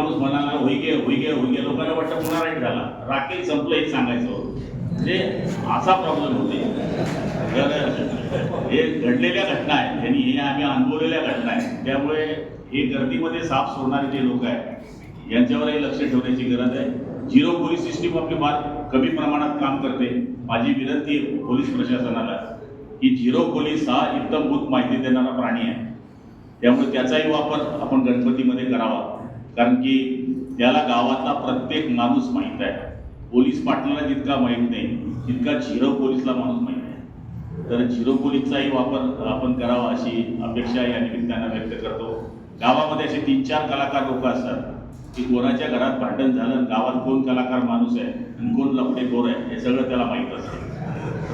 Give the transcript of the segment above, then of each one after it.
माणूस म्हणाला होईगे होईगे होईगे. लोकांना वाटतं पुन्हा राईट झाला. राखेल संपलं हे सांगायचं म्हणजे असा प्रॉब्लेम होते. तर हे घडलेल्या घटना आहेत. यांनी हे आम्ही अनुभवलेल्या घटना आहेत. त्यामुळे हे गर्दीमध्ये साफ सोडणारे जे लोक आहेत यांच्यावरही लक्ष ठेवण्याची गरज आहे. झिरो पोलीस सिस्टीम आपली फार कमी प्रमाणात काम करते. माझी विनंती आहे पोलीस प्रशासनाला की झिरो पोलीस हा भूत माहिती देणारा प्राणी आहे. त्यामुळे त्याचाही वापर आपण गणपतीमध्ये करावा. कारण की त्याला गावातला प्रत्येक माणूस माहीत आहे. पोलीस पाटलाला जितका माहीत नाही तितका झिरो पोलीसला माणूस माहीत आहे. तर झिरो पोलीसचाही वापर आपण करावा अशी अपेक्षा या निमित्तानं व्यक्त करतो. गावामध्ये असे तीन चार कलाकार लोक असतात. की कोणाच्या घरात भांडण झालं गावात कोण कलाकार माणूस आहे? कोण लपडे कोर आहे हे सगळं त्याला माहीत असतं.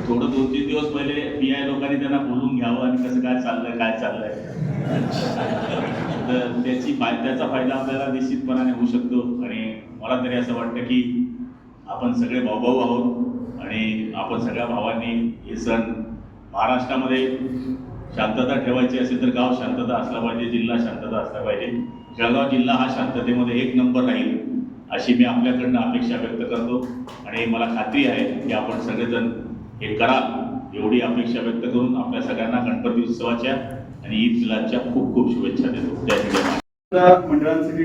थोडं दोन तीन दिवस पहिले पी आय लोकांनी त्यांना बोलून घ्यावं आणि कसं काय चाललंय काय चाललंय. तर त्याची त्याचा फायदा आपल्याला निश्चितपणाने होऊ शकतो. आणि मला तरी असं वाटतं की आपण सगळे भाऊभाऊ आहोत आणि आपण सगळ्या भावांनी हे सण महाराष्ट्रामध्ये शांतता ठेवायची असेल तर गाव शांतता असला पाहिजे जिल्हा शांतता असला पाहिजे. जळगाव जिल्हा हा शांततेमध्ये एक नंबर राहील. अशी मी आपल्याकडनं अपेक्षा व्यक्त करतो. आणि मला खात्री आहे की आपण सगळेजण हे कराल एवढी अपेक्षा व्यक्त करून आपल्या सगळ्यांना गणपती उत्सवाच्या आणि ईद मिलादच्या खूप खूप शुभेच्छा देतो. जय त्या मंडळांसाठी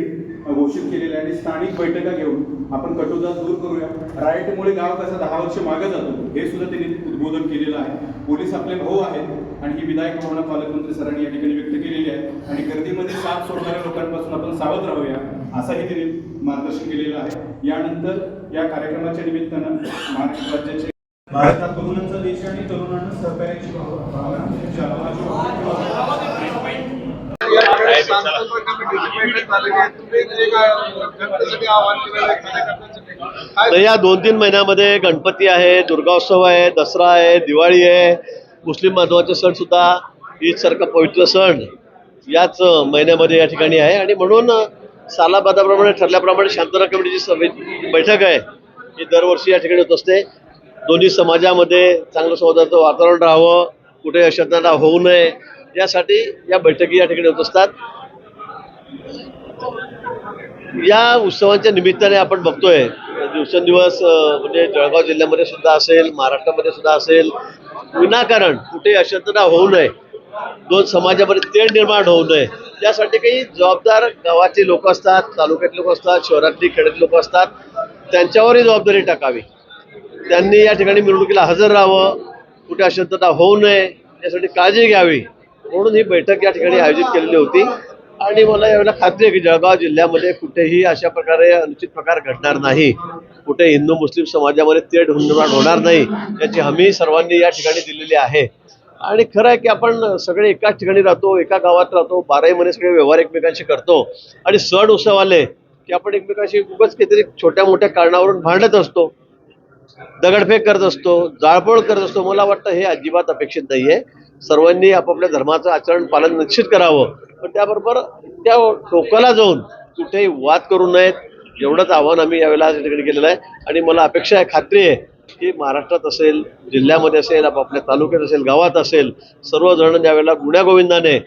घोषित केलेले आहे आणि स्थानिक बैठका घेऊन आपण कटुता दूर करूया. राईटमुळे गाव कसा दहा वर्ष मागे जातो हे सुद्धा त्यांनी उद्बोधन केलेलं आहे. पोलीस आपले भाऊ आहेत आणि ही विधायक भावना पालकमंत्री सरांनी या ठिकाणी व्यक्त केलेली आहे. आणि गर्दीमध्ये साथ सोडणाऱ्या लोकांपासून आपण सावध राहूया. असंही त्यांनी मार्गदर्शन केलेलं आहे. यानंतर या कार्यक्रमाच्या निमित्तानं महाराष्ट्र राज्याचे भारत हा तरुणांचा देश आणि तरुणांना सहकार्याची तर या दोन तीन महिन्यामध्ये गणपती आहे दुर्गाोत्सव आहे दसरा आहे दिवाळी आहे. मुस्लिम बांधवाचे सण सुद्धा ईद सारखा पवित्र सण याच महिन्यामध्ये या ठिकाणी आहे. आणि म्हणून सालाबादाप्रमाणे ठरल्याप्रमाणे शांतता कमिटीची सभे बैठक आहे. ही दरवर्षी या ठिकाणी होत असते. दोन्ही समाजामध्ये चांगलं सौहार्दाचं वातावरण राहावं कुठे अशांतता होऊ नये यासाठी या बैठकी या ठिकाणी होत असतात. या उत्सवांच्या निमित्ताने आपण बघतोय दिवसेंदिवस म्हणजे जळगाव जिल्ह्यामध्ये सुद्धा असेल महाराष्ट्रामध्ये सुद्धा असेल विनाकारण कुठे अशांतता होऊ नये. दोन समाजामध्ये तेढ निर्माण होऊ नये. यासाठी काही जबाबदार गावाचे लोक असतात तालुक्यात लोक असतात शहरातली खेड्यात लोक असतात त्यांच्यावरही जबाबदारी टाकावी. त्यांनी या ठिकाणी मिरवणुकीला हजर राहावं कुठे अशांतता होऊ नये यासाठी काळजी घ्यावी म्हणून ही बैठक या ठिकाणी आयोजित केलेली होती. आणि मला यावेळेला खात्री आहे की जळगाव जिल्ह्यामध्ये कुठेही अशा प्रकारे अनुचित प्रकार घडणार नाही. कुठे हिंदू मुस्लिम समाजामध्ये तेढ निर्माण होणार नाही याची हमी सर्वांनी या ठिकाणी दिलेली आहे. आणि खरं आहे की आपण सगळे एकाच ठिकाणी राहतो एका गावात राहतो बाराही महिने सगळे व्यवहार एकमेकांशी करतो. आणि सण उत्सव आले की आपण एकमेकांशी खूपच काहीतरी छोट्या मोठ्या कारणावरून भांडत असतो. दगडफेक करत असतो जाळपोळ करत असतो. मला वाटतं हे अजिबात अपेक्षित नाहीये. सर्वांनी आपापल्या धर्माचं आचरण पालन निश्चित करावं. पण त्याबरोबर त्या टोकाला जाऊन कुठेही वाद करू नयेत. एवढंच आव्हान आम्ही यावेळेला या ठिकाणी केलेलं आहे. आणि मला अपेक्षा आहे खात्री आहे की महाराष्ट्रात असेल जिल्ह्यामध्ये असेल आपापल्या तालुक्यात असेल गावात असेल सर्वजण यावेळेला गुण्यागोविंदाने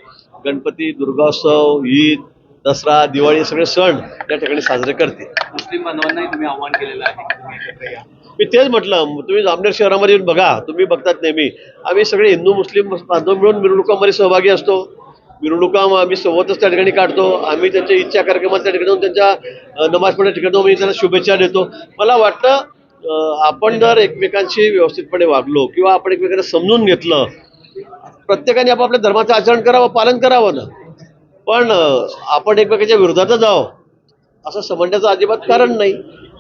गणपती दुर्गाोत्सव ईद दसरा दिवाळी हे सगळे सण या ठिकाणी साजरे करतील. मुस्लिम बांधवांनाही तुम्ही आव्हान केलेलं आहे. मी तेच म्हटलं तुम्ही जामनेर शहरामध्ये येऊन बघा तुम्ही बघतात नेहमी. आम्ही सगळे हिंदू मुस्लिम बांधव मिळून मिरवणुकांमध्ये सहभागी असतो. मिरवणुका आम्ही सोबतच त्या ठिकाणी काढतो. आम्ही त्यांच्या इच्छा कार्यक्रमात त्या ठिकाणी जाऊन त्यांच्या नमाज पडल्या ठिकाणी जाऊन मी त्यांना शुभेच्छा देतो. मला वाटतं आपण जर एकमेकांशी व्यवस्थितपणे वागलो किंवा आपण एकमेकांना समजून घेतलं प्रत्येकाने आपापल्या धर्माचं आचरण करावं पालन करावं ना. पण आपण एकमेकाच्या विरोधातच जावं असं समजण्याचं अजिबात कारण नाही.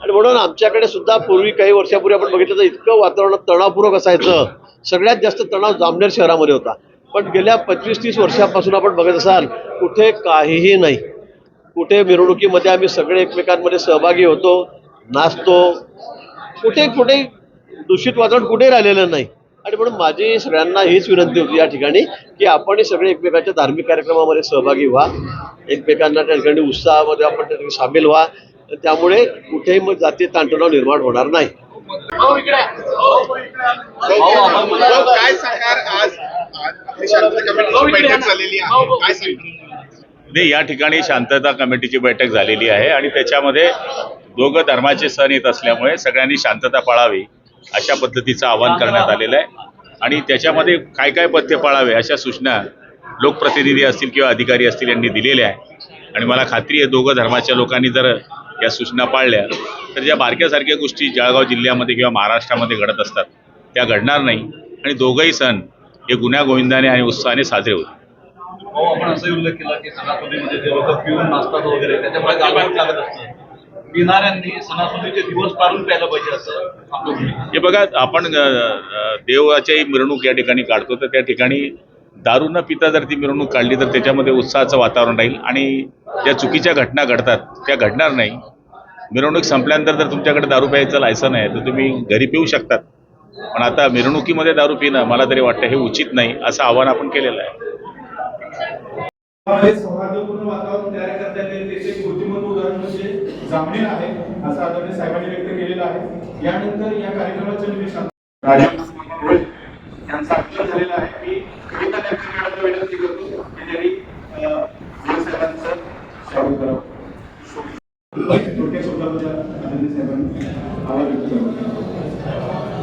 आणि म्हणून आमच्याकडे सुद्धा पूर्वी काही वर्षापूर्वी आपण बघितलं तर इतकं वातावरण तणावपूर्वक असायचं. सगळ्यात जास्त तणाव जामनेर शहरामध्ये होता. पण गेल्या पंचवीस तीस वर्षापासून आपण बघत असाल कुठे काहीही नाही. कुठे मिरवणुकीमध्ये आम्ही सगळे एकमेकांमध्ये सहभागी होतो नाचतो कुठे कुठे दूषित वातावरण कुठे राहिलेलं नाही. आणि म्हणून माझी सगळ्यांना हीच विनंती होती या ठिकाणी की आपण सगळे एकमेकांच्या धार्मिक कार्यक्रमामध्ये सहभागी व्हा. एकमेकांना त्या ठिकाणी उत्साहामध्ये आपण त्या ठिकाणी सामील व्हा. त्यामुळे कुठेही मग जातीय ताणतणाव निर्माण होणार नाही. काय सांगणार आज? आज आपली शांतता कमिटीची बैठक झालेली आहे. काय सांगणार नाही या ठिकाणी शांतता कमिटीची बैठक झालेली आहे आणि त्याच्यामध्ये दोघं धर्माचे सण येत असल्यामुळे सगळ्यांनी शांतता पाळावी अशा पद्धतीचं आवाहन करण्यात आलेलं आहे. आणि त्याच्यामध्ये काय काय पथ्य पाळावे अशा सूचना लोकप्रतिनिधी असतील किंवा अधिकारी असतील यांनी दिलेल्या आहे आणि मला खात्री आहे दोघं धर्माच्या लोकांनी जर या सूचना पाळल्या तर ज्या बारक्यासारख्या गोष्टी जळगाव जिल्ह्यामध्ये किंवा महाराष्ट्रामध्ये घडत असतात त्या घडणार नाही. आणि दोघंही सण हे गुन्ह्या गोविंदाने आणि उत्साहाने साजरे भाऊ आपण असंही उल्लेख केला की सणासुदीमध्ये जे लोक पिऊन नाचतात वगैरे त्याच्यामुळे लागत असतं. पिणाऱ्यांनी सणासुदीचे दिवस पाळून प्यायला पाहिजे असं आपलं. हे बघा आपण देवाच्याही मिरवणूक या ठिकाणी काढतो तर त्या ठिकाणी दारू न पिता जर ती मिरवणूक काढली तर त्याच्यामध्ये उत्साहाचं वातावरण राहील आणि ज्या चुकीच्या घटना घडतात त्या घडणार नाही. मिरवणूक संपल्यानंतर जर तुमच्याकडे दारू प्यायचं लायसन आहे तर तुम्ही घरी पिऊ शकतात. पण आता मिरवणुकीमध्ये दारू पिणं मला तरी वाटतं हे उचित नाही असं आवाहन आपण केलेलं आहे. सौहार्दपूर्ण वातावरण तयार येईल त्याचे उदाहरण म्हणजे जामनेर आहे असं आदरणीय साहेबांनी व्यक्त केलेलं आहे. यानंतर या कार्यक्रमाचं निमित्त यांचा आग्रह झालेला आहे. की कविता लेखन मॅडमला विनंती करतो की त्यांनी साहेबांचं स्वागत करावं. थोडक्या शब्दामध्ये आदरणीय साहेबांनी आभार व्यक्त करावा